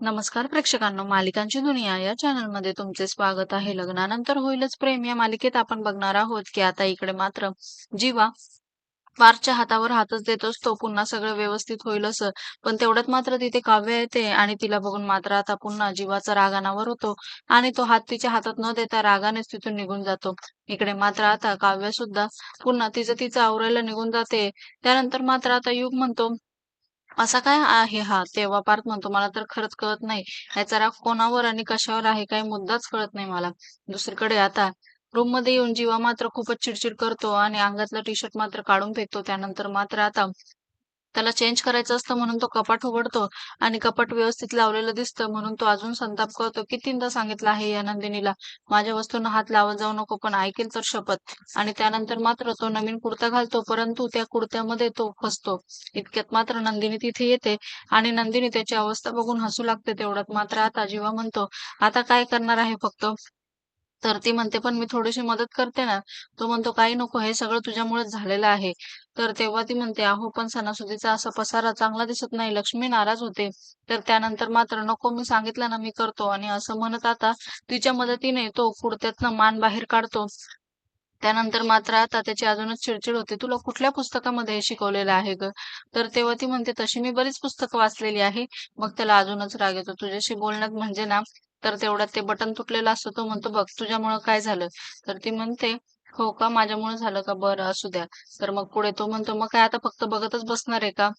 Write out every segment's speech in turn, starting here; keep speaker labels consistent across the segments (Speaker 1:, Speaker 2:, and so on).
Speaker 1: नमस्कार प्रेक्षकांनो मालिकांची दुनिया या चॅनलमध्ये तुमचे स्वागत आहे. लग्नानंतर होईलच प्रेम. या मालिकेत आपण बघणार आहोत की आता इकडे मात्र जीवा पारच्या हातावर हातच देत असतो पुन्हा सगळं व्यवस्थित होईल असं पण तेवढ्यात मात्र तिथे काव्य येते आणि तिला बघून मात्र आता पुन्हा जीवाचा राग अनावर होतो आणि तो हात तिच्या हातात न देता रागानेच तिथून निघून जातो. इकडे मात्र आता काव्य सुद्धा पुन्हा तिचं तिचं आवरायला निघून जाते. त्यानंतर मात्र आता युग म्हणतो. असा काय आहे हा? तेव्हा पार्थ म्हणतो मला तर खरंच कळत नाही. याचा राग कोणावर आणि कशावर आहे काही मुद्दाच कळत नाही मला. दुसरीकडे आता रूममध्ये येऊन जीवा मात्र खूपच चिडचिड करतो आणि अंगातला टी शर्ट मात्र काढून फेकतो. त्यानंतर मात्र आता त्याला चेंज करायचं असतं म्हणून तो कपाट उघडतो आणि कपाट व्यवस्थित लावलेलं दिसतं म्हणून तो अजून संताप करतो. कितींदा सांगितलं आहे या नंदिनीला माझ्या वस्तूंना हात लावत जाऊ नको पण ऐकेल तर शपथ. आणि त्यानंतर मात्र तो नवीन कुर्ता घालतो परंतु त्या कुर्त्यामध्ये तो फसतो. इतक्यात मात्र नंदिनी तिथे येते आणि नंदिनी त्याची अवस्था बघून हसू लागते तेवढ्यात. मात्र आता जीवा म्हणतो आता काय करणार आहे फक्त? तर ती म्हणते पण मी थोडीशी मदत करते ना. तो म्हणतो काही नको हे सगळं तुझ्यामुळेच झालेलं आहे. तर तेव्हा ती म्हणते अहो पण सणासुदीचा असा पसारा चांगला दिसत नाही. लक्ष्मी नाराज होते. तर त्यानंतर मात्र नको मी सांगितलं ना मी करतो. आणि असं म्हणत आता तिच्या मदतीने तो कुडत्यातनं मान बाहेर काढतो. त्यानंतर मात्र आता त्याची अजूनच चिडचिड होते. तुला कुठल्या पुस्तकामध्ये हे शिकवलेलं आहे ग? तर तेव्हा ती म्हणते तशी मी बरीच पुस्तकं वाचलेली आहे. मग त्याला अजूनच राग येतो. तुझ्याशी बोलण्यात म्हणजे ना तर तेवढ्यात ते बटन तुटलेलं असतं. तो म्हणतो बघ तुझ्यामुळं काय झालं? तर ती म्हणते हो का? माझ्यामुळे झालं का? बरं असू द्या. तर मग पुढे तो म्हणतो मग काय आता फक्त बघतच बसणार आहे का?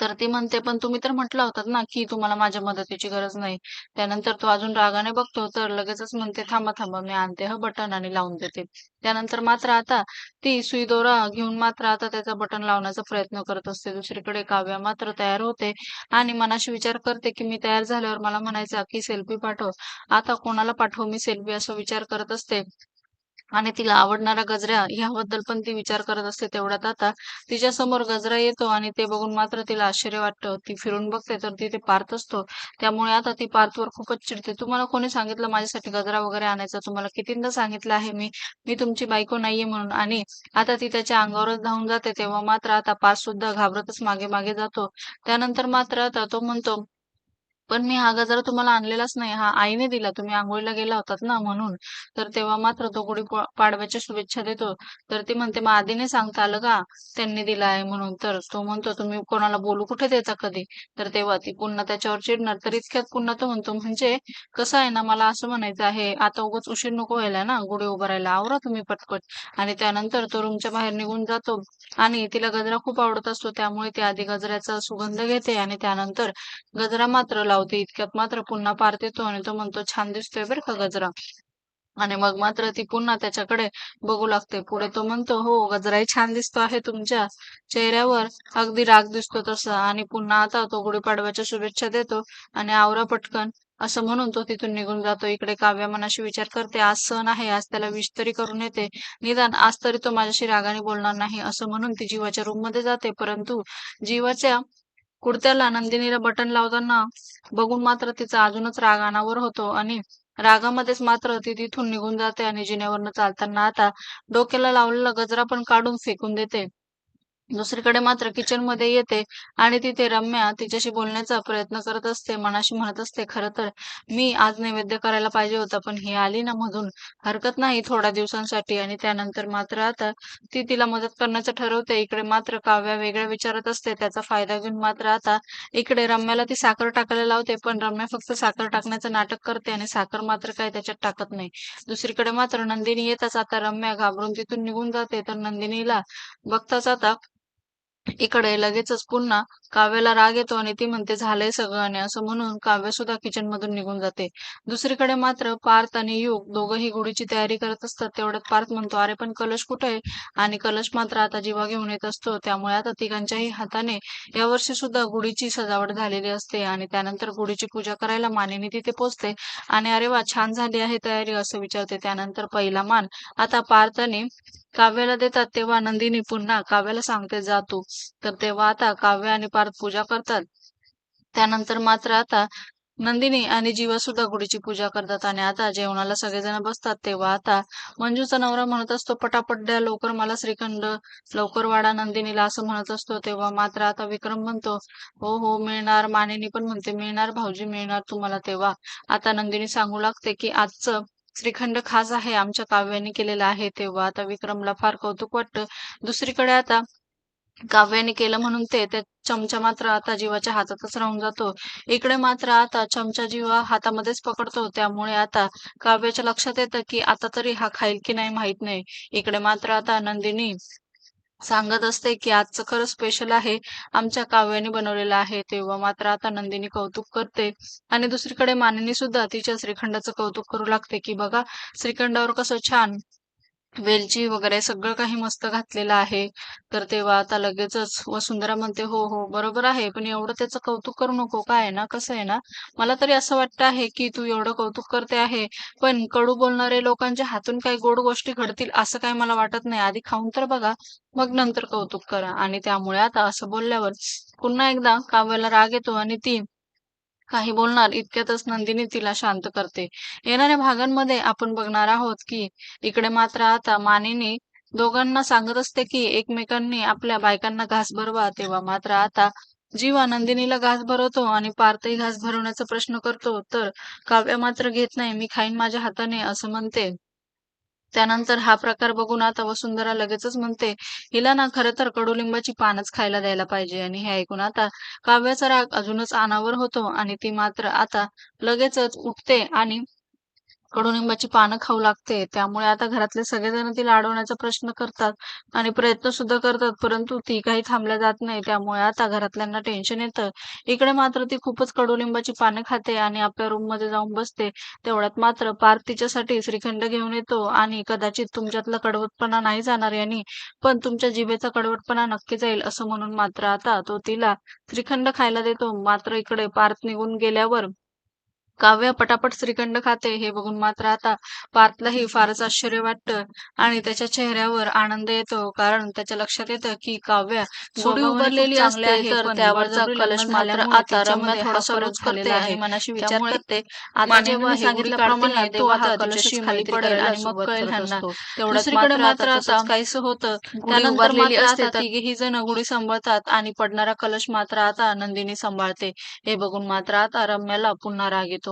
Speaker 1: तर ती म्हणते पण तुम्ही तर म्हटलं होतात ना की तुम्हाला माझ्या मदतीची गरज नाही. त्यानंतर तो अजून रागाने बघतो तर लगेचच म्हणते थांबा थांबा मी आणते हा बटन आणि लावून देते. त्यानंतर मात्र आता ती सुई दोरा घेऊन मात्र आता त्याचा बटन लावण्याचा प्रयत्न करत असते. दुसरीकडे काव्या मात्र तयार होते आणि मनाशी विचार करते की मी तयार झाल्यावर मला म्हणायचं की सेल्फी पाठव. आता कोणाला पाठवू मी सेल्फी? असा विचार करत असते. आणि तिला आवडणारा गजरा ह्याबद्दल पण ती विचार करत असते तेवढ्यात आता. तिच्या समोर गजरा येतो आणि ते बघून मात्र तिला आश्चर्य वाटतं. ती फिरून बघते तर तिथे पार्थ असतो. त्यामुळे आता ती पार्थवर खूपच चिडते. तुम्हाला कोणी सांगितलं माझ्यासाठी गजरा वगैरे आणायचा? तुम्हाला कितींदा सांगितलं आहे मी? मी तुमची बायको नाहीये म्हणून. आणि आता ती त्याच्या अंगावरच धावून जाते. तेव्हा मात्र आता पार्थ सुद्धा घाबरतच मागे मागे जातो. त्यानंतर मात्र आता तो म्हणतो पण मी हा गजरा तुम्हाला आणलेलाच नाही. हा आईने दिला. तुम्ही आंघोळीला गेला होतात ना म्हणून. तर तेव्हा मात्र तो गुढी पाडव्याच्या शुभेच्छा देतो. तर ती म्हणते मग आधीने सांगता आलं का? त्यांनी दिला आहे म्हणून. तर तो म्हणतो तुम्ही कोणाला बोलू कुठे देता कधी? तर तेव्हा ती पुन्हा त्याच्यावर चिडणार. तर इतक्यात पुन्हा तो म्हणतो म्हणजे कसं आहे ना मला असं म्हणायचं आहे आता उगाच उशीर नको व्हायला ना गुढी उभारायला. आवरा तुम्ही पटपट. आणि त्यानंतर तो रूमच्या बाहेर निघून जातो. आणि तिला गजरा खूप आवडत असतो. त्यामुळे ती आधी गजऱ्याचा सुगंध घेते आणि त्यानंतर गजरा मात्र लावते इतक्यात मात्र पुन्हा पार येतो आणि तो म्हणतो छान दिसतोय बरं का गजरा. आणि मग मात्र ती पुन्हा त्याच्याकडे बघू लागते. पुढे तो म्हणतो हो गजराही छान दिसतो आहे तुमच्या चेहऱ्यावर. अगदी राग दिसतो तसा. आणि पुन्हा आता तो गुढीपाडव्याच्या शुभेच्छा देतो आणि आवरा पटकन असं म्हणून तो तिथून निघून जातो. इकडे काव्या मनाशी विचार करते आज सण आहे आज त्याला विष तरी करून येते. निदान आज तरी तो माझ्याशी रागाने बोलणार नाही. असं म्हणून ती जीवाच्या रूममध्ये जाते. परंतु जीवाच्या कुर्त्याला नंदिनीला बटन लावताना बघून मात्र तिचा अजूनच राग अनावर होतो आणि रागामध्येच मात्र ती तिथून निघून जाते आणि जिन्यावरनं चालताना आता डोक्याला लावलेला गजरा पण काढून फेकून देते. दुसरीकडे मात्र किचनमध्ये येते आणि तिथे रम्या तिच्याशी बोलण्याचा प्रयत्न करत असते मनाशी म्हणत असते खरं तर मी आज नैवेद्य करायला पाहिजे होता पण ही आली ना मधून. हरकत नाही थोड्या दिवसांसाठी आणि त्यानंतर मात्र आता ती तिला मदत करण्याचं ठरवते. इकडे मात्र काव्या वेगळ्या विचारत असते. त्याचा फायदा घेऊन मात्र आता इकडे रम्याला ती साखर टाकायला लावते पण रम्या फक्त साखर टाकण्याचं नाटक करते आणि साखर मात्र काय त्याच्यात टाकत नाही. दुसरीकडे मात्र नंदिनी येताच आता रम्या घाबरून तिथून निघून जाते. तर नंदिनीला बघताच आता इकडे लगेचच पुन्हा काव्याला राग येतो आणि ती म्हणते झालंय सगळं. आणि असं म्हणून काव्य सुद्धा किचन मधून निघून जाते. दुसरीकडे मात्र पार्थ आणि युग दोघंही गुढीची तयारी करत असतात. तेवढ्यात पार्थ म्हणतो अरे पण कलश कुठे आहे? आणि कलश मात्र आता जीवा घेऊन येत असतो. त्यामुळे आता तिघांच्याही हाताने यावर्षी सुद्धा गुढीची सजावट झालेली असते आणि त्यानंतर गुढीची पूजा करायला मानेने तिथे पोचते आणि अरे वा छान झाली आहे तयारी असं विचारते. त्यानंतर पहिला मान आता पार्थने काव्याला देतात. तेव्हा नंदिनी पुन्हा काव्याला सांगते जा तू. तर तेव्हा आता काव्य आणि पार्थ पूजा करतात. त्यानंतर मात्र आता नंदिनी आणि जीवा सुद्धा गुढीची पूजा करतात आणि आता जेवणाला सगळेजण बसतात. तेव्हा आता मंजूचा नवरा म्हणत असतो पटापट द्या लवकर मला श्रीखंड लवकर वाडा नंदिनीला असं म्हणत असतो. तेव्हा मात्र आता विक्रम म्हणतो हो हो मिळणार. मानेनी पण म्हणते मिळणार भाऊजी मिळणार तुम्हाला तेव्हा. आता नंदिनी सांगू लागते की आजचं श्रीखंड खास आहे आमच्या काव्याने केलेलं आहे. तेव्हा आता विक्रमला फार कौतुक वाटतं. दुसरीकडे आता काव्याने केलं म्हणून ते चमचा मात्र आता जीवाच्या हातातच राहून जातो. इकडे मात्र आता चमचा जीवा हातामध्येच पकडतो. त्यामुळे आता काव्याच्या लक्षात येतं की आता तरी हा खाईल की नाही माहीत नाही. इकडे मात्र आता नंदिनी सांगत असते की आजचं खरं स्पेशल आहे. आमच्या काव्याने बनवलेलं आहे. तेव्हा मात्र आता नंदिनी कौतुक करते. आणि दुसरीकडे मानिनी सुद्धा तिच्या श्रीखंडाचं कौतुक करू लागते की बघा श्रीखंडावर कसं छान वेलची वगैरे सगळं काही मस्त घातलेलं आहे. तर तेव्हा आता लगेचच वसुंधरा म्हणते हो हो बरोबर आहे पण एवढं त्याचं कौतुक करू नको काय ना? कसं आहे ना? मला तरी असं वाटतं आहे की तू एवढं कौतुक करते आहे पण कडू बोलणारे लोकांच्या हातून काही गोड गोष्टी घडतील असं काही मला वाटत नाही. आधी खाऊन तर बघा मग नंतर कौतुक करा. आणि त्यामुळे आता असं बोलल्यावर पुन्हा एकदा काव्याला राग येतो आणि ती काही बोलणार इतक्यातच नंदिनी तिला शांत करते. येणाऱ्या भागांमध्ये आपण बघणार आहोत की इकडे मात्र आता मानिनी दोघांना सांगत असते की एकमेकांनी आपल्या बायकांना घास भरवा तेव्हा मात्र आता जीवा नंदिनीला घास भरवतो आणि पार्थही घास भरवण्याचा प्रश्न करतो. तर काव्य मात्र घेत नाही मी खाईन माझ्या हाताने असं म्हणते. त्यानंतर हा प्रकार बघून आता वसुंधरा लगेचच म्हणते हिला ना खरं तर कडुलिंबाची पानच खायला द्यायला पाहिजे. आणि हे ऐकून आता काव्याचा राग अजूनच अनावर होतो आणि ती मात्र आता लगेचच उठते आणि कडुनिंबाची पानं खाऊ लागते. त्यामुळे आता घरातले सगळेजण तिला अडवण्याचा प्रश्न करतात आणि प्रयत्न सुद्धा करतात परंतु ती काही थांबल्या जात नाही. त्यामुळे आता घरातल्यांना टेन्शन येतं. इकडे मात्र ती खूपच कडुलिंबाची पानं खाते आणि आपल्या रूममध्ये जाऊन बसते. तेवढ्यात मात्र पार्थ तिच्यासाठी श्रीखंड घेऊन येतो आणि कदाचित तुमच्यातला कडवटपणा नाही जाणार यांनी पण तुमच्या जिभेचा कडवटपणा नक्की जाईल असं म्हणून मात्र आता तो तिला श्रीखंड खायला देतो. मात्र इकडे पार्थ निघून गेल्यावर काव्य पटापट श्रीखंड खाते हे बघून मात्र आता पार्थलाही फारच आश्चर्य वाटतं आणि त्याच्या चेहऱ्यावर आनंद येतो. कारण त्याच्या लक्षात येतं की काव्य गुढी उभारलेली असते तर त्यावरचा कलश मात्र आता रम्या थोडासा रोज करते आणि मनाशी विचार करते. आता जेव्हा सांगितल्याप्रमाणे तेव्हा हा कलशच खाली पडेल आणि मग कळेल ह्यांना मात्र आता काहीच होतं. त्यानंतर मात्र आता तिघेही जण गुढी सांभाळतात आणि पडणारा कलश मात्र आता नंदिनी सांभाळते. हे बघून मात्र आता रम्याला पुन्हा राग येतो.